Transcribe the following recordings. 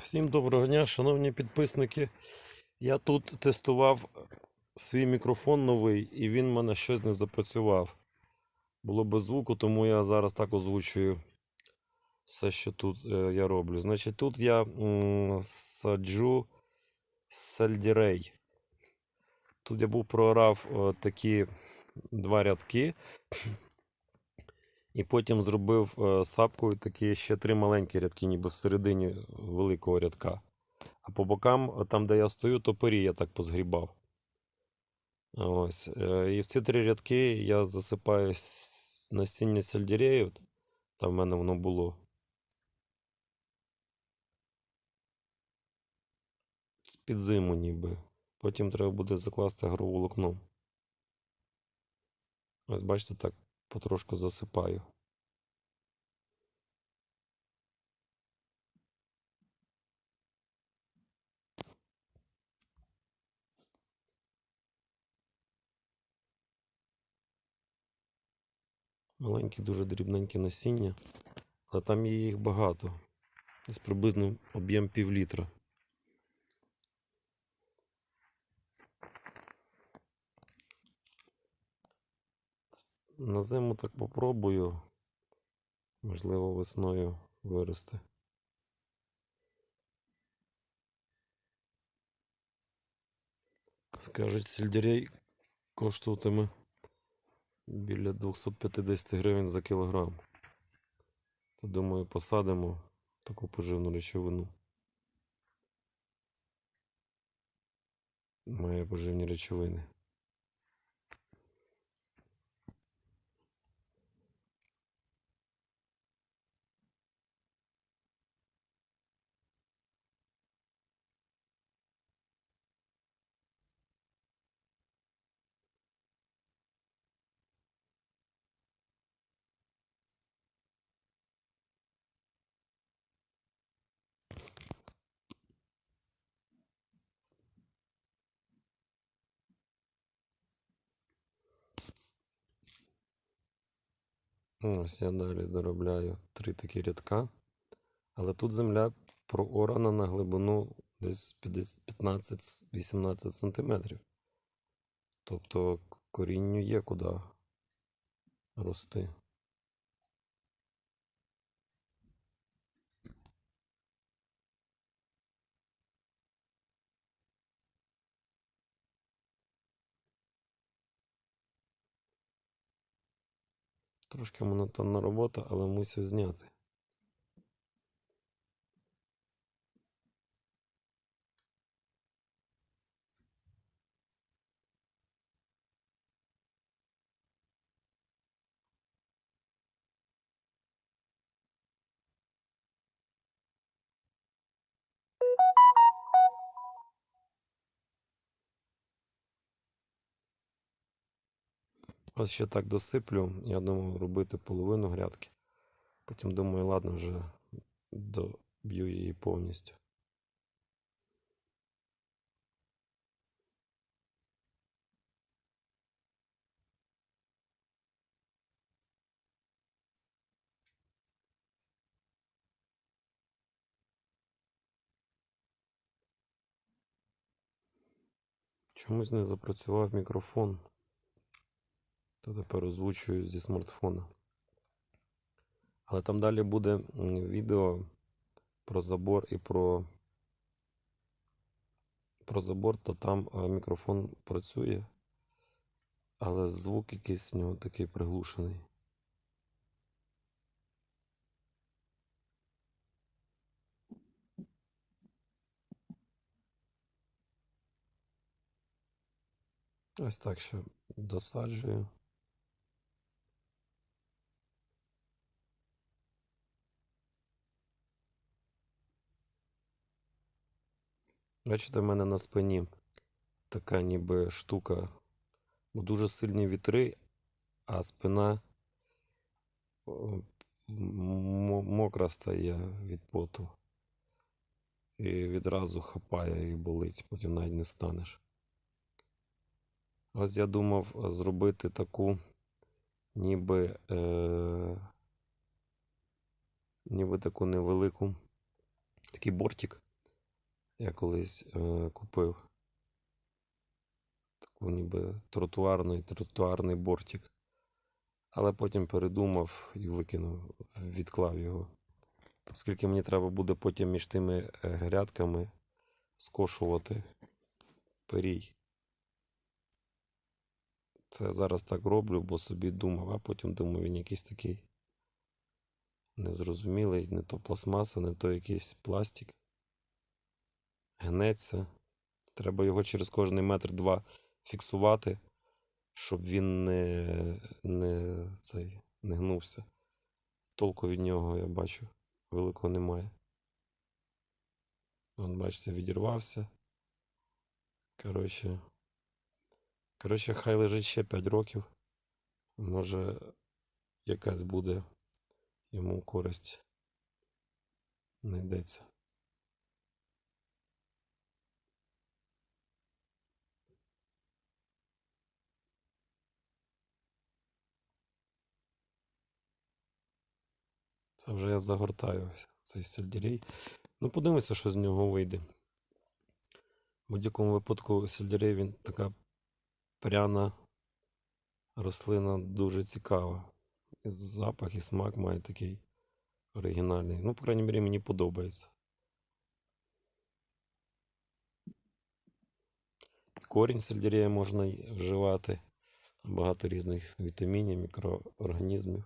Всім доброго дня, шановні підписники. Я тут тестував свій мікрофон новий, і він в мене щось не запрацював. Було без звуку, тому я зараз так озвучую все, що тут е, я роблю. Значить, тут я саджу сельдерей. Тут я був проорав е, такі два рядки. І потім зробив е, сапкою такі ще три маленькі рядки, ніби всередині великого рядка. А по бокам, е, там, де я стою, топорі я так позгрібав. Ось. е, І в ці три рядки я засипаю насіння сельдерею. Там в мене воно було. З-під зиму ніби. Потім треба буде закласти агроволокном. Ось бачите, так потрошку засипаю. Маленькі, дуже дрібненькі насіння, але там є їх багато. Десь приблизно об'єм пів літра. На зиму так попробую. Можливо, весною виросте. Скажуть, сельдерей коштуватиме біля 250 гривень за кілограм. То думаю, посадимо таку поживну речовину. Має поживні речовини. Ось я далі доробляю три такі рядка. Але тут земля проорана на глибину десь 15-18 сантиметрів. Тобто корінню є куди рости. Трошки монотонна робота, але мусив зняти. Ось ще так досиплю. Я думав робити половину грядки. Потім думаю, ладно, вже доб'ю її повністю. Чомусь не запрацював мікрофон. То тепер озвучую зі смартфона. Але там далі буде відео про забор і про, про забор, то там е, мікрофон працює, але звук якийсь в нього такий приглушений. Ось так ще досаджую. Бачите, в мене на спині така ніби штука, бо дуже сильні вітри, а спина мокра стає від поту. І відразу хапає і болить, потім навіть не станеш. Ось я думав зробити таку, ніби, е, ніби таку невелику, такий бортик Я колись е, купив таку ніби тротуарний, тротуарний бортик. Але потім передумав і викинув, відклав його. Оскільки мені треба буде потім між тими е, грядками скошувати перій. Це зараз так роблю, бо собі думав, а потім думаю, він якийсь такий незрозумілий, не то пластмаса, не то якийсь пластик. Гнеться. Треба його через кожний метр два фіксувати, щоб він не, не, цей, не гнувся. Толку від нього, я бачу, великого немає. Вон, бачите, відірвався. Коротше. Коротше, хай лежить ще 5 років. Може, якась буде йому користь знайдеться. Це вже я загортаю цей сельдерей. Ну, подивимося, що з нього вийде. В будь-якому випадку сельдерей він така пряна рослина дуже цікава. І запах, і смак має такий оригінальний. Ну, по крайній мірі, мені подобається. Корінь сельдерея можна вживати. Багато різних вітамінів, мікроорганізмів,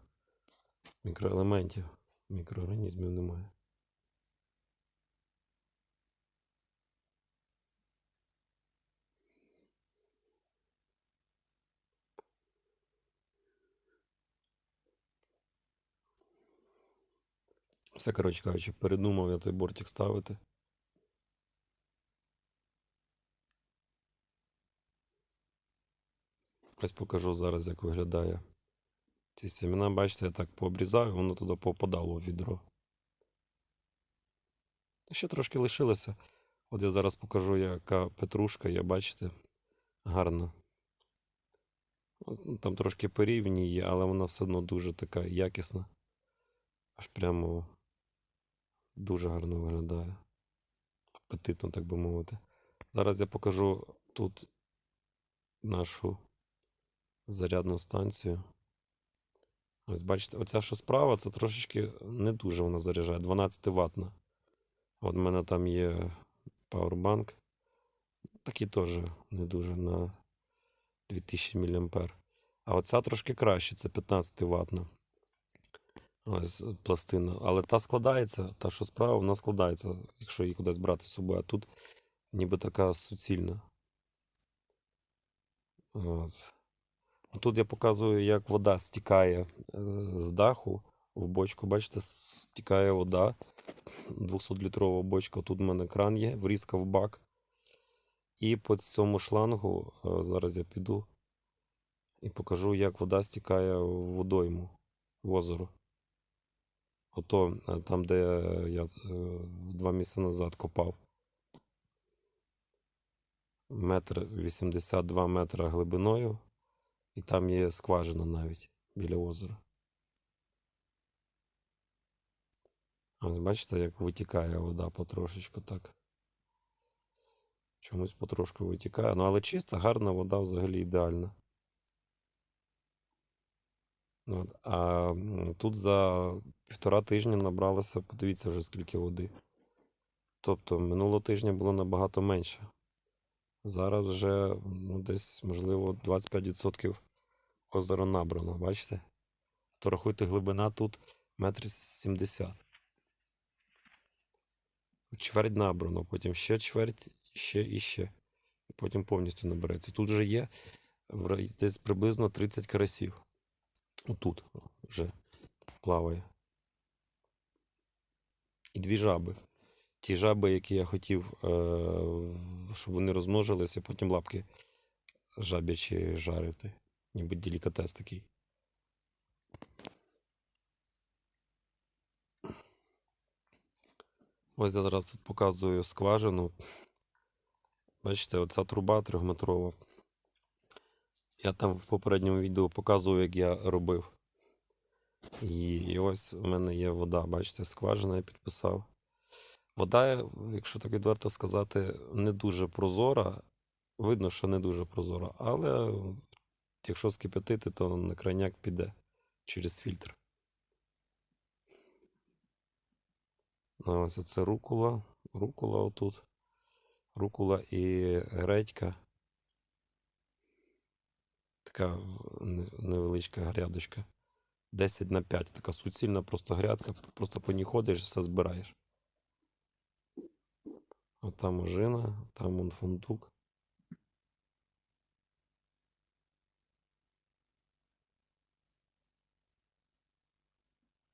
мікроелементів. Мікроорганізмів немає. Все, коротше кажучи, передумав я той бортик ставити. Ось покажу зараз, як виглядає. Ці семена, бачите, я так пообрізав, і воно туди попадало в відро. Ще трошки лишилося. От я зараз покажу, яка петрушка, є, бачите, гарна. Ну, Там трошки перів в є, але вона все одно дуже така якісна. Аж прямо дуже гарно виглядає. Апетитно, так би мовити. Зараз я покажу тут нашу зарядну станцію. Ось бачите, оця що справа, це трошечки не дуже вона заряджає, 12 ватна. От в мене там є пауербанк. Такий теж не дуже на 2000 мА. А оця трошки краще, це 15 ватна. Ось пластина. Але та складається, та, що справа, вона складається, якщо її кудись брати з собою. А тут ніби така суцільна. От. Тут я показую, як вода стікає е, з даху в бочку. Бачите, стікає вода. 200-літрова бочка. Тут в мене кран є, врізка в бак. І по цьому шлангу е, зараз я піду і покажу, як вода стікає в водойму, в озеро. Ото е, там, де я два місяці назад копав. Метр 82 метра глибиною. І там є скважина навіть біля озера. Ось бачите, як витікає вода потрошечку так. Чомусь потрошку витікає. Ну, але чиста, гарна вода взагалі ідеальна. От. А тут за півтора тижня набралося, подивіться вже скільки води. Тобто минулого тижня було набагато менше. Зараз вже ну, десь, можливо, 25% озеро набрано, бачите? То рахуйте, глибина тут метр сімдесят. Чверть набрано, потім ще чверть, ще і ще. І потім повністю набереться. Тут вже є десь приблизно 30 карасів. Отут вже плаває. І дві жаби. Ті жаби, які я хотів, щоб вони розмножилися, потім лапки жабячі жарити. Ніби делікатес такий. Ось я зараз тут показую скважину. Бачите, оця труба трьохметрова. Я там в попередньому відео показував, як я робив. І, і ось у мене є вода, бачите, скважина я підписав. Вода, якщо так відверто сказати, не дуже прозора. Видно, що не дуже прозора, але якщо скипятити, то на крайняк піде через фільтр. А ось оце рукула, рукула отут. Рукула і редька. Така невеличка грядочка. 10 на 5. Така суцільна просто грядка. Просто по ній ходиш, все збираєш. А там ожина, там вон фундук.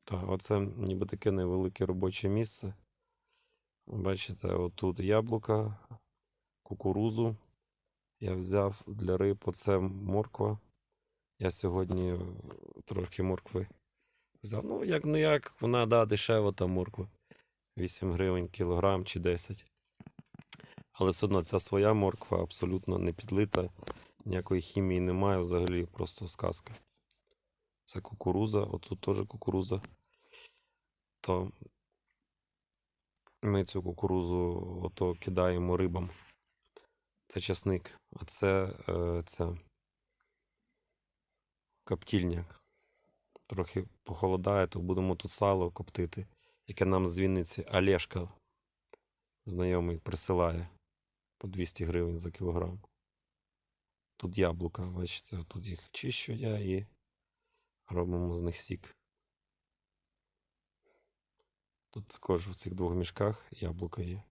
Так, оце ніби таке невелике робоче місце. Бачите, отут яблука, кукурузу. Я взяв для риб, оце морква. Я сьогодні трохи моркви взяв. Ну, як не як, вона да, дешева та морква. 8 гривень кілограм чи 10. Але все одно ця своя морква абсолютно не підлита, ніякої хімії немає взагалі, просто сказка. Це кукуруза, отут теж кукуруза. То ми цю кукурузу ото кидаємо рибам. Це часник, а це е, ця коптільня. Трохи похолодає, то будемо тут сало коптити, яке нам з Вінниці Олешка знайомий присилає по 200 гривень за кілограм. Тут яблука, бачите, тут їх чищу я і робимо з них сік. Тут також в цих двох мішках яблука є.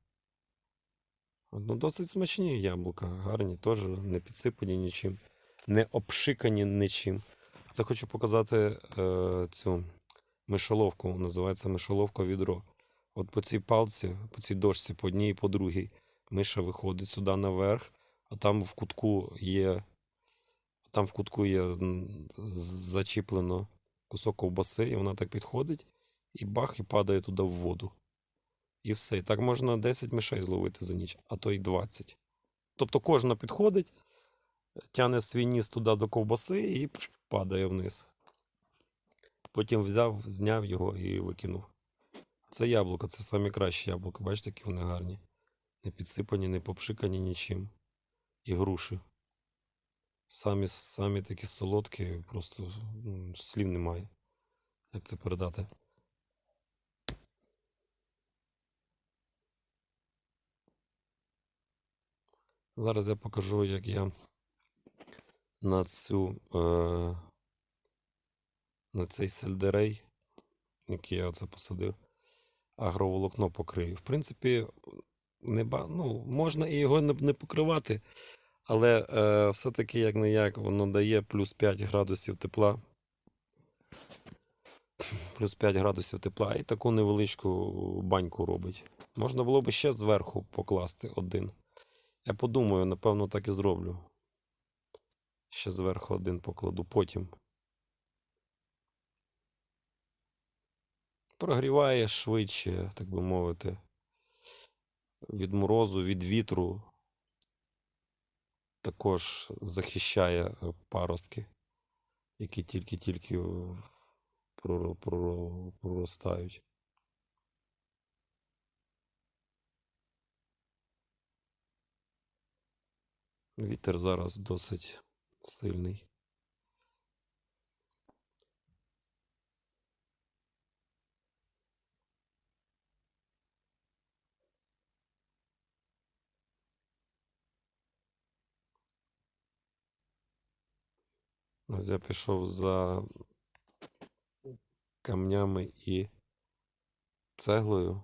Ну, досить смачні яблука, гарні, теж не підсипані нічим, не обшикані нічим. Це хочу показати е, цю мишоловку, називається мишоловка відро. От по цій палці, по цій дошці, по одній і по другій, миша виходить сюди наверх, а там в кутку є, там в кутку є зачіплено кусок ковбаси, і вона так підходить, і бах, і падає туди в воду. І все. І так можна 10 мишей зловити за ніч, а то й 20. Тобто кожна підходить, тягне свій ніс туди до ковбаси і падає вниз. Потім взяв, зняв його і викинув. Це яблука, це самі кращі яблука. Бачите, які вони гарні. Не підсипані, не попшикані нічим. І груші. Самі, самі такі солодкі, просто слів немає. Як це передати? Зараз я покажу, як я на цю е, на цей сельдерей, який я оце посадив, агроволокно покрию. В принципі, не ну, можна і його не, покривати, але е, все-таки як не як воно дає плюс 5 градусів тепла. Плюс 5 градусів тепла і таку невеличку баньку робить. Можна було б ще зверху покласти один. Я подумаю, напевно, так і зроблю. Ще зверху один покладу потім. Прогріває швидше, так би мовити. Від морозу, від вітру. Також захищає е, паростки, які тільки-тільки проро- проро- проростають. Вітер зараз досить сильний. Ось я пішов за камнями і цеглою.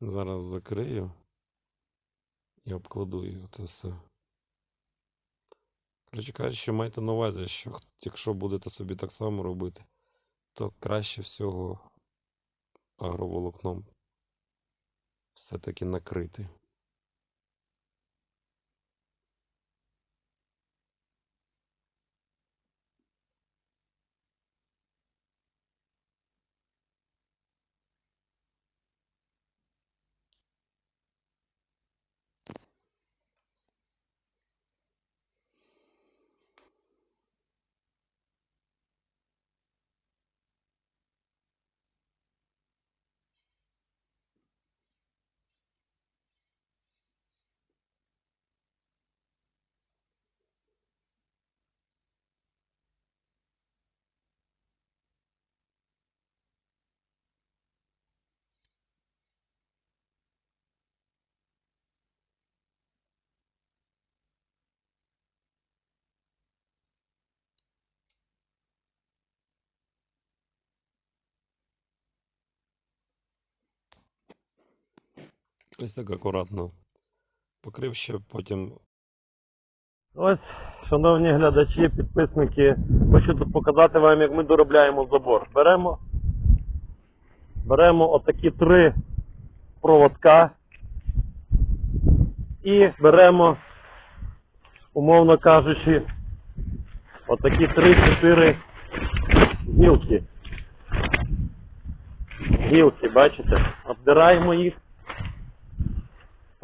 Зараз закрию і обкладу його це все. Коротше кажучи, майте на увазі, що якщо будете собі так само робити, то краще всього агроволокном все-таки накрити. Ось так акуратно покрив ще, потім Ось, шановні глядачі, підписники, хочу показати вам, як ми доробляємо забор. Беремо, беремо отакі три проводка і беремо, умовно кажучи, отакі три-чотири гілки. Гілки, бачите? Обдираємо їх,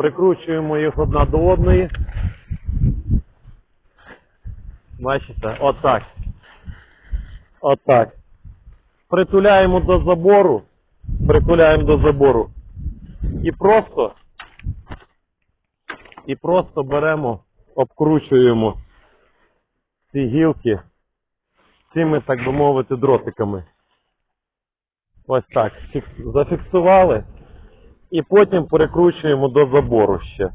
прикручуємо їх одна до одної. Бачите, отак. Отак. Притуляємо до забору. Притуляємо до забору. І просто. І просто беремо, обкручуємо ці гілки цими, так би мовити, дротиками. Ось так. Зафіксували. І потім перекручуємо до забору ще.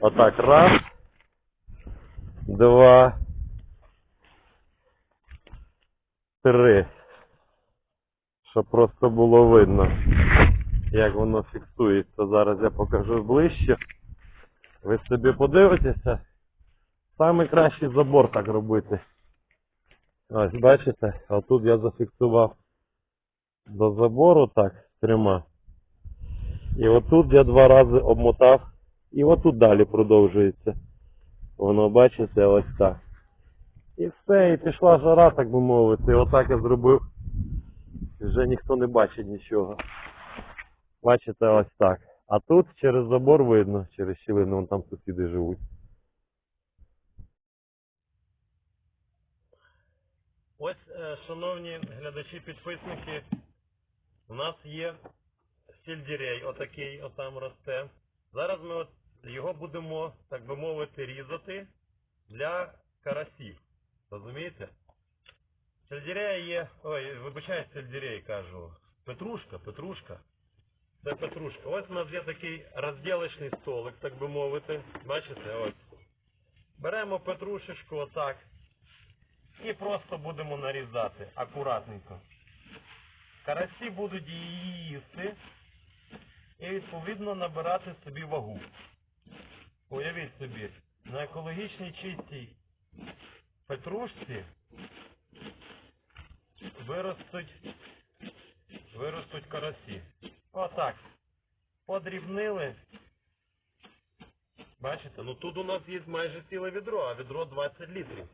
Отак. Раз. Два. Три. Щоб просто було видно, як воно фіксується. Зараз я покажу ближче. Ви собі подивитеся. Саме кращий забор так робити. Ось, бачите, отут я зафіксував до забору так, трьома. І отут я два рази обмотав. І отут далі продовжується. Воно, бачите, ось так. І все, і пішла жара, так би мовити. Отак я зробив. Вже ніхто не бачить нічого. Бачите, ось так. А тут через забор видно, через щілину, вон там сусіди живуть. Ось, е, шановні глядачі-підписники, у нас є сельдерей, отакий, отам росте. Зараз ми от його будемо, так би мовити, різати для карасів. Розумієте? Сельдерея є. Ой, вибачаю, сельдерей кажу. Петрушка, петрушка. Це петрушка. Ось у нас є такий розділочний столик, так би мовити. Бачите, ось. Беремо петрушечку отак. І просто будемо нарізати акуратненько. Карасі будуть її їсти і відповідно набирати собі вагу. Уявіть собі, на екологічній чистій петрушці виростуть, виростуть карасі. Отак. Подрібнили. Бачите, ну тут у нас є майже ціле відро, а відро 20 літрів.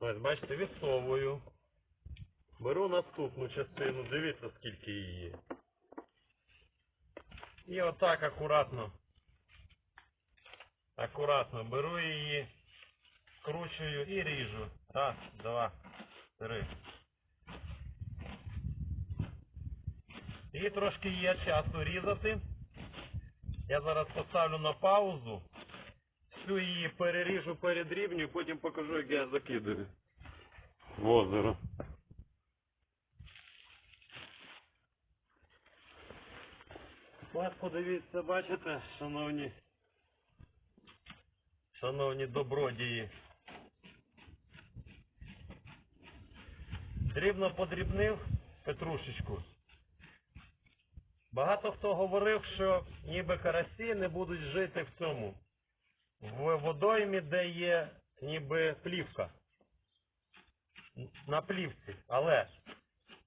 Ось, бачите, відсовую. Беру наступну частину, дивіться скільки її є. І отак акуратно. Акуратно беру її, скручую і ріжу. Раз, два, три. І трошки є часу різати. Я зараз поставлю на паузу. Всю її переріжу, передрібню, потім покажу, як я закидаю в озеро. Ось подивіться, бачите, шановні, шановні добродії. Дрібно подрібнив петрушечку. Багато хто говорив, що ніби карасі не будуть жити в цьому. В водоймі, де є ніби плівка. На плівці. Але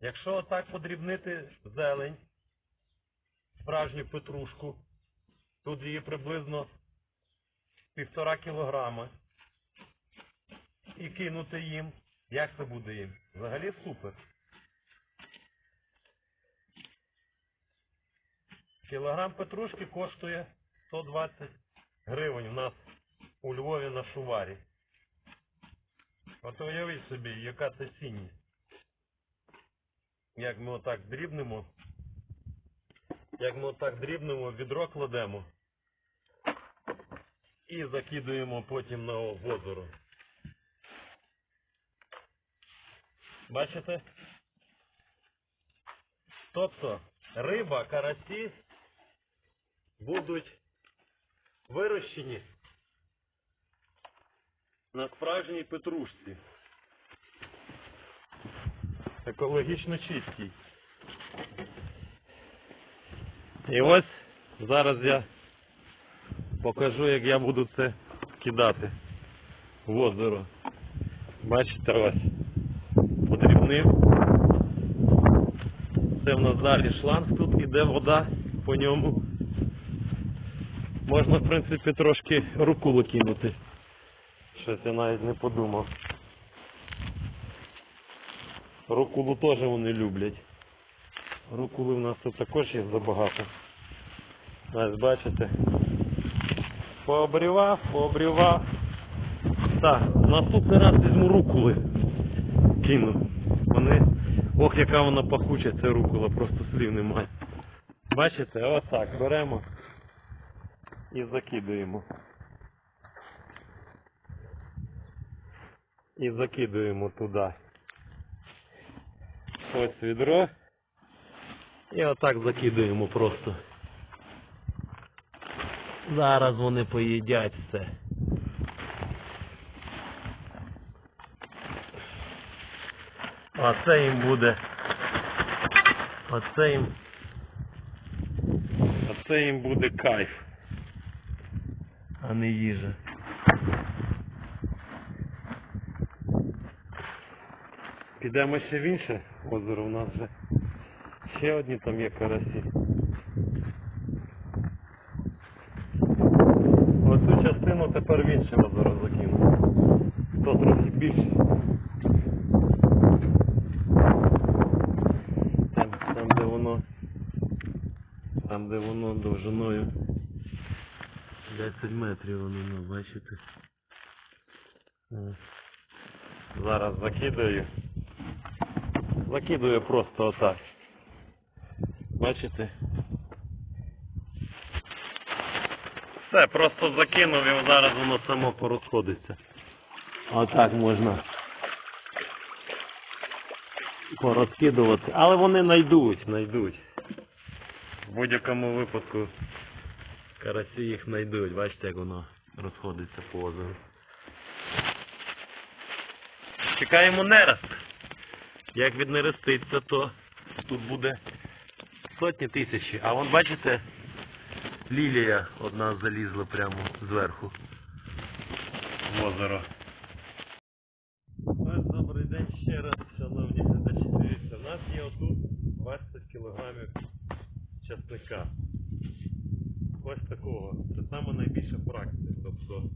якщо отак подрібнити зелень, справжню петрушку, тут її приблизно півтора кілограми, і кинути їм, як це буде їм? Взагалі супер. Кілограм петрушки коштує 120 гривень у нас у Львові на шуварі. От уявіть собі, яка це цінність. Як ми отак дрібнемо, як ми отак дрібнемо, відро кладемо і закидуємо потім на озеро. Бачите? Тобто риба, карасі будуть вирощені на справжній петрушці. Екологічно чистій. І ось зараз я покажу, як я буду це кидати в озеро. Бачите, ось подрібнив. Це в нас далі шланг, тут іде вода по ньому. Можна, в принципі, трошки рукулу кинути. Щось я навіть не подумав. Рукулу теж вони люблять. Рукули в нас тут також є забагато. Ось бачите. Пообрівав, пообрівав. Так, наступний раз візьму рукули. Кину. Вони. Ох, яка вона пахуча, ця рукула, просто слів немає. Бачите, ось так, беремо і закидуємо. І закидуємо туди. Ось відро. І отак закидуємо просто. Зараз вони поїдять все. А це їм буде. Оце їм. Оце їм буде кайф. А не їжа. Підемо ще в інше озеро у нас вже. Ще одні там є карасі. Оцю частину тепер в інше озеро закину. То трохи більше. Там, там де воно. Там де воно довжиною 10 метрів воно, ну, бачите. Е. Зараз закидаю. Закидую просто отак. Бачите? Все, просто закинув і зараз воно само порозходиться. Отак можна порозкидувати. Але вони найдуть, найдуть. В будь-якому випадку карасі їх знайдуть. Бачите, як воно розходиться по озеру. Чекаємо нерест. Як віднереститься, то тут буде сотні тисячі. А вон бачите, лілія одна залізла прямо зверху в озеро. Добрий день ще раз, шановні глядачі. Дивіться, в нас є отут 20 кілограмів часника. Ось такого. Це саме найбільша фракція. Тобто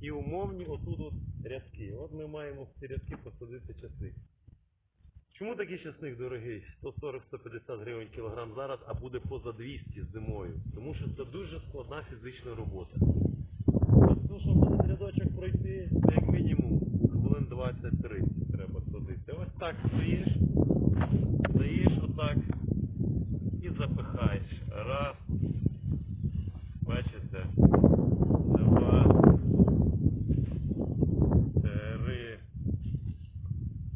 і умовні отут от рядки. От ми маємо в ці рядки посадити часник. Чому такий часник дорогий? 140-150 гривень кілограм зараз, а буде поза 200 зимою. Тому що це дуже складна фізична робота. Тобто, щоб один рядочок пройти, це як мінімум хвилин 20-30 треба садити. Ось так стоїш, стоїш отак і запихаєш. Раз. Бачите? Два. Три.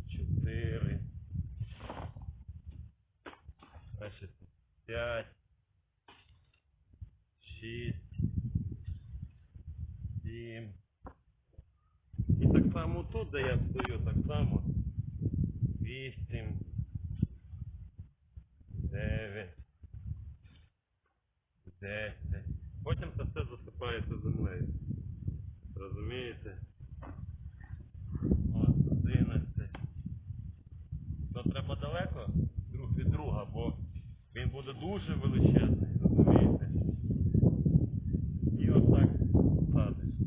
Чотири. Бачите? П'ять. Шість. Сім. І так само тут, де я стою, так само. Вісім. Дев'ять. Десять. Потім це все засипається землею. Розумієте? От, одинадцять. То треба далеко друг від друга, бо він буде дуже величезний, розумієте? І отак садиш.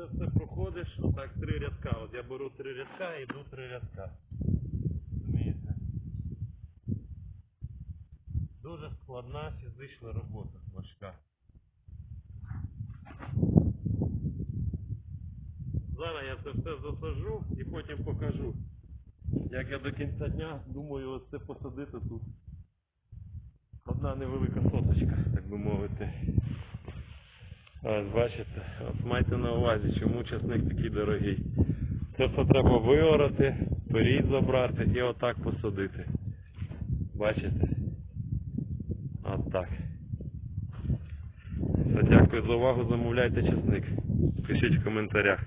І оце все проходиш, отак три рядка. От я беру три рядка і йду три рядка. Розумієте? Дуже складна фізична робота, важка. Зараз я це все засажу і потім покажу. Як я до кінця дня думаю оце посадити тут. Одна невелика соточка, так би мовити. Ось бачите, от майте на увазі, чому часник такий дорогий. Це все треба виорати, порід забрати і отак посадити. Бачите? От так. Все, дякую за увагу, замовляйте часник. Пишіть в коментарях.